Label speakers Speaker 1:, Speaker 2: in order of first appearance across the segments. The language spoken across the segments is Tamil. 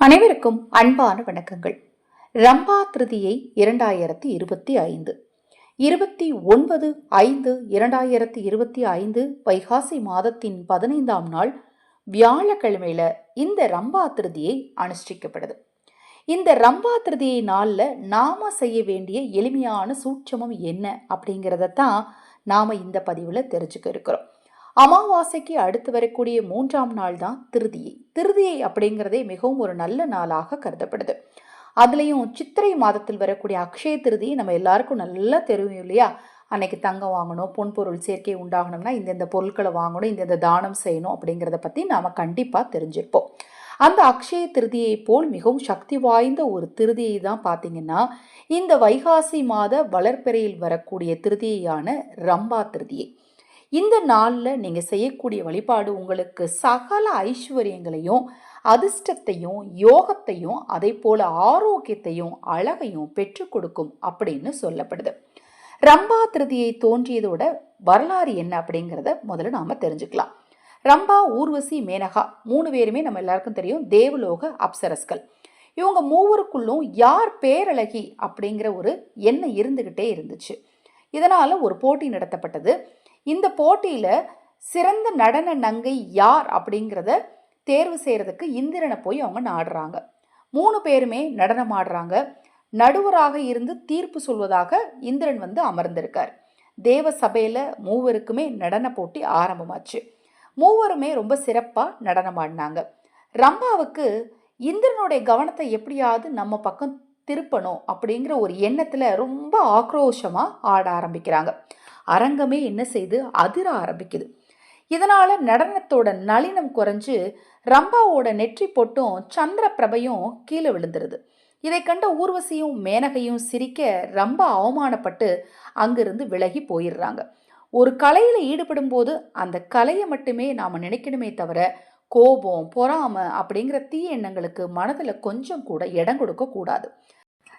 Speaker 1: அனைவருக்கும் அன்பான வணக்கங்கள். ரம்பா திருதியை இரண்டாயிரத்தி இருபத்தி ஐந்து இருபத்தி ஒன்பது ஐந்து இரண்டாயிரத்தி இருபத்தி ஐந்து வைகாசி மாதத்தின் பதினைந்தாம் நாள் வியாழக்கிழமையில இந்த ரம்பா திருதியை அனுஷ்டிக்கப்படுது. இந்த ரம்பா திருதியை நாளில் நாம செய்ய வேண்டிய எளிமையான சூட்சமம் என்ன அப்படிங்கிறத தான் நாம இந்த பதிவில் தெரிஞ்சுக்க இருக்கிறோம். அமாவாசைக்கு அடுத்து வரக்கூடிய மூன்றாம் நாள் தான் திருதியை திருதியை அப்படிங்கிறதே மிகவும் ஒரு நல்ல நாளாக கருதப்படுது. அதுலேயும் சித்திரை மாதத்தில் வரக்கூடிய அக்ஷய திருதியை நம்ம எல்லாருக்கும் நல்லா தெரியும் இல்லையா? அன்னைக்கு தங்கம் வாங்கணும் பொன் பொருள் சேர்க்கை உண்டாகணும்னா இந்தந்த பொருட்களை வாங்கணும் இந்தந்த தானம் செய்யணும் அப்படிங்கிறத பற்றி நாம் கண்டிப்பாக தெரிஞ்சிருப்போம். அந்த அக்ஷய திருதியை போல் மிகவும் சக்தி வாய்ந்த ஒரு திருதியை தான் பார்த்தீங்கன்னா இந்த வைகாசி மாத வளர்ப்பிறையில் வரக்கூடிய திருதியான ரம்பா திருதியை இந்த நாளில் நீங்கள் செய்யக்கூடிய வழிபாடு உங்களுக்கு சகல ஐஸ்வர்யங்களையும் அதிர்ஷ்டத்தையும் யோகத்தையும் அதே போல ஆரோக்கியத்தையும் அழகையும் பெற்றுக் கொடுக்கும் அப்படின்னு சொல்லப்படுது. ரம்பா திருதியை தோன்றியதோட வரலாறு என்ன அப்படிங்கிறத முதல்ல நாம் தெரிஞ்சுக்கலாம். ரம்பா ஊர்வசி மேனகா மூணு பேருமே நம்ம எல்லாருக்கும் தெரியும். தேவலோக அப்சரஸ்கள். இவங்க மூவருக்குள்ளும் யார் பேரழகி அப்படிங்கிற ஒரு எண்ணம் இருந்துக்கிட்டே இருந்துச்சு. இதனால் ஒரு போட்டி நடத்தப்பட்டது. இந்த போட்டியில் சிறந்த நடன நங்கை யார் அப்படிங்கிறத தேர்வு செய்கிறதுக்கு இந்திரனை போய் அவங்க நாடுறாங்க. மூணு பேருமே நடனம் ஆடுறாங்க. நடுவராக இருந்து தீர்ப்பு சொல்வதாக இந்திரன் வந்து அமர்ந்திருக்கார். தேவ சபையில் மூவருக்குமே நடன போட்டி ஆரம்பமாச்சு. மூவருமே ரொம்ப சிறப்பாக நடனம் ஆடினாங்க. ரம்பாவுக்கு இந்திரனுடைய கவனத்தை எப்படியாவது நம்ம பக்கம் திருப்பணும் அப்படிங்கிற ஒரு எண்ணத்தில் ரொம்ப ஆக்ரோஷமாக ஆட ஆரம்பிக்கிறாங்க. அரங்கமே என்ன செய்து அதிர ஆரம்பிக்குது. இதனால் நடனத்தோட நளினம் குறைஞ்சு ரம்பாவோட நெற்றி பொட்டும் சந்திர பிரபையும் கீழே விழுந்துருது. இதை கண்ட ஊர்வசியும் மேனகையும் சிரிக்க ரொம்ப அவமானப்பட்டு அங்கிருந்து விலகி போயிடுறாங்க. ஒரு கலையில் ஈடுபடும் போது அந்த கலையை மட்டுமே நாம் நினைக்கணுமே தவிர கோபம் பொறாம அப்படிங்கிற தீய எண்ணங்களுக்கு மனதில் கொஞ்சம் கூட இடம் கொடுக்க கூடாது.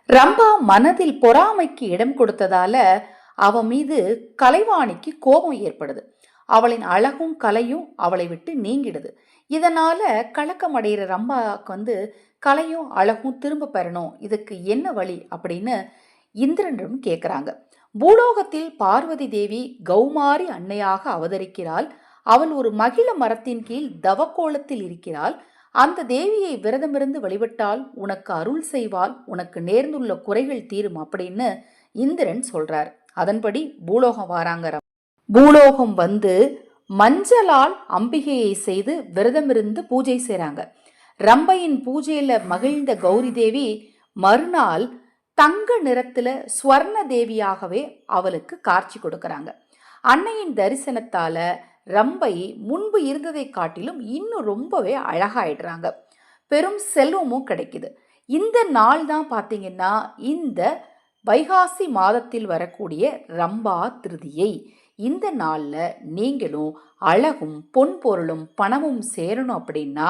Speaker 1: ரம்பா மனதில் பொறாமைக்கு இடம் கொடுத்ததால அவன் மீது கலைவாணிக்கு கோபம் ஏற்படுது. அவளின் அழகும் கலையும் அவளை விட்டு நீங்கிடுது. இதனால கலக்கமடைகிற ரம்பாவுக்கு வந்து கலையும் அழகும் திரும்ப பெறணும். இதுக்கு என்ன வழி அப்படின்னு இந்திரனிடம் கேட்குறாங்க பூலோகத்தில் பார்வதி தேவி கௌமாரி அன்னையாக அவதரிக்கிறாள். அவள் ஒரு மகிழ மரத்தின் கீழ் தவக்கோலத்தில் இருக்கிறாள். அந்த தேவியை விரதமிருந்து வழிபட்டால் உனக்கு அருள் செய்வாள். உனக்கு நேர்ந்துள்ள குறைகள் தீரும் அப்படின்னு இந்திரன் சொல்றார். அதன்படி பூலோகம் வாராங்க பூலோகம் வந்து மஞ்சளால் அம்பிகையை செய்து விரதமிருந்து பூஜை செய்கிறாங்க ரம்பையின் பூஜையில் மகிழ்ந்த கௌரி தேவி மறுநாள் தங்க நிறத்துல ஸ்வர்ண தேவியாகவே அவளுக்கு காட்சி கொடுக்கறாங்க. அன்னையின் தரிசனத்தால ரம்பை முன்பு இருந்ததை காட்டிலும் இன்னும் ரொம்பவே அழகாயிடுறாங்க. பெரும் செல்வமும் கிடைக்குது. இந்த நாள் தான் பார்த்தீங்கன்னா இந்த வைகாசி மாதத்தில் வரக்கூடிய ரம்பா திருதியை இந்த நாளில் நீங்களும் அழகும் பொன் பொருளும் பணமும் சேரணும் அப்படின்னா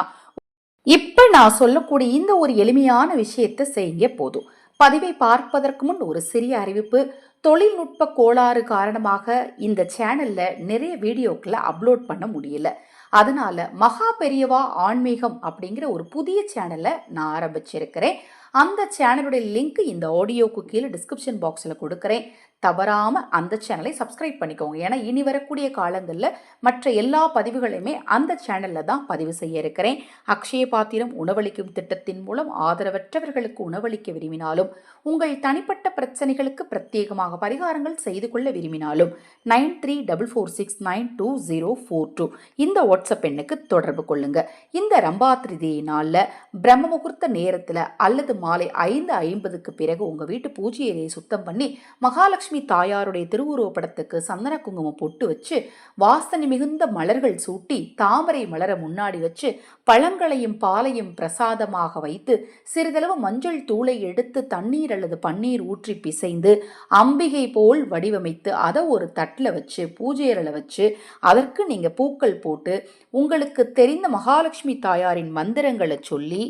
Speaker 1: இப்போ நான் சொல்லக்கூடிய இந்த ஒரு எளிமையான விஷயத்தை செய்ய போதும். பதிவை பார்ப்பதற்கு முன் ஒரு சிறிய அறிவிப்பு. தொழில்நுட்ப கோளாறு காரணமாக இந்த சேனலில் நிறைய வீடியோக்களை அப்லோட் பண்ண முடியல. அதனால மகா பெரியவா ஆன்மீகம் அப்படிங்கிற ஒரு புதிய சேனலை நான் ஆரம்பிச்சிருக்கிறேன். அந்த சேனலுடைய லிங்க் இந்த ஆடியோக்கு கீழே டிஸ்கிரிப்ஷன் பாக்ஸில் கொடுக்குறேன். தவறாமல் அந்த சேனலை சப்ஸ்கிரைப் பண்ணிக்கோங்க. ஏன்னா இனி வரக்கூடிய காலங்களில் மற்ற எல்லா பதிவுகளையுமே அந்த சேனலில் தான் பதிவு செய்ய இருக்கிறேன். அக்ஷய பாத்திரம் உணவளிக்கும் திட்டத்தின் மூலம் ஆதரவற்றவர்களுக்கு உணவளிக்க விரும்பினாலும் உங்கள் தனிப்பட்ட பிரச்சனைகளுக்கு பிரத்யேகமாக பரிகாரங்கள் செய்து கொள்ள விரும்பினாலும் nine three double four six nine two zero four two இந்த வாட்ஸ்அப் எண்ணுக்கு தொடர்பு கொள்ளுங்க. இந்த ரம்பாத்திரி நாளில் பிரம்ம முகூர்த்த நேரத்தில் அல்லது மாலை ஐந்து ஐம்பதுக்கு பிறகு உங்கள் வீட்டு பூஜை சுத்தம் பண்ணி மகாலட்சுமி லட்சுமி தாயாருடைய திருவுருவப்படத்துக்கு சந்தன குங்குமம் பொட்டு வச்சு வாசனை மிகுந்த மலர்கள் சூட்டி தாமரை மலர முன்னாடி வச்சு பழங்களையும் பாலையும் பிரசாதமாக வைத்து சிறிதளவு மஞ்சள் தூளை எடுத்து தண்ணீர் அல்லது பன்னீர் ஊற்றி பிசைந்து அம்பிகை போல் வடிவமைத்து அதை ஒரு தட்டில் வச்சு பூஜையரில் வச்சு அதற்கு நீங்கள் பூக்கள் போட்டு உங்களுக்கு தெரிந்த மகாலட்சுமி தாயாரின் மந்திரங்களை சொல்லி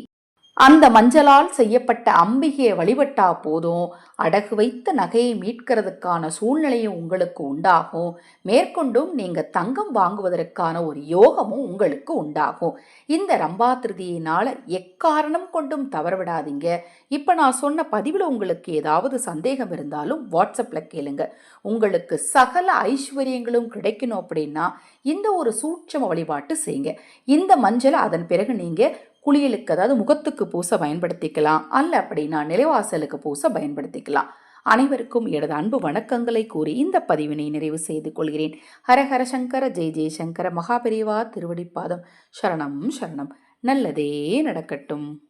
Speaker 1: அந்த மஞ்சளால் செய்யப்பட்ட அம்பிகையை வழிபட்டா போதும். அடகு வைத்த நகையை மீட்கிறதுக்கான சூழ்நிலையும் உங்களுக்கு உண்டாகும். மேற்கொண்டும் நீங்க தங்கம் வாங்குவதற்கான ஒரு யோகமும் உங்களுக்கு உண்டாகும். இந்த ரம்பா திருதியினால எக்காரணம் கொண்டும் தவற விடாதீங்க இப்போ நான் சொன்ன பதிவில் உங்களுக்கு ஏதாவது சந்தேகம் இருந்தாலும் வாட்ஸ்அப்பில் கேளுங்க. உங்களுக்கு சகல ஐஸ்வர்யங்களும் கிடைக்கணும் அப்படின்னா இந்த ஒரு சூட்சம வழிபாட்டு செய்யுங்க. இந்த மஞ்சளை அதன் பிறகு நீங்கள் குளியலுக்கு அதாவது முகத்துக்கு பூச பயன்படுத்திக்கலாம். அல்ல அப்படின்னா நிலைவாசலுக்கு பூச பயன்படுத்திக்கலாம். அனைவருக்கும் எனது அன்பு வணக்கங்களை கூறி இந்த பதிவினை நிறைவு செய்து கொள்கிறேன். ஹரஹர சங்கர ஜெய் ஜெய் சங்கர மகாபெரிவா திருவடிப்பாதம். சரணம் சரணம். நல்லதே நடக்கட்டும்.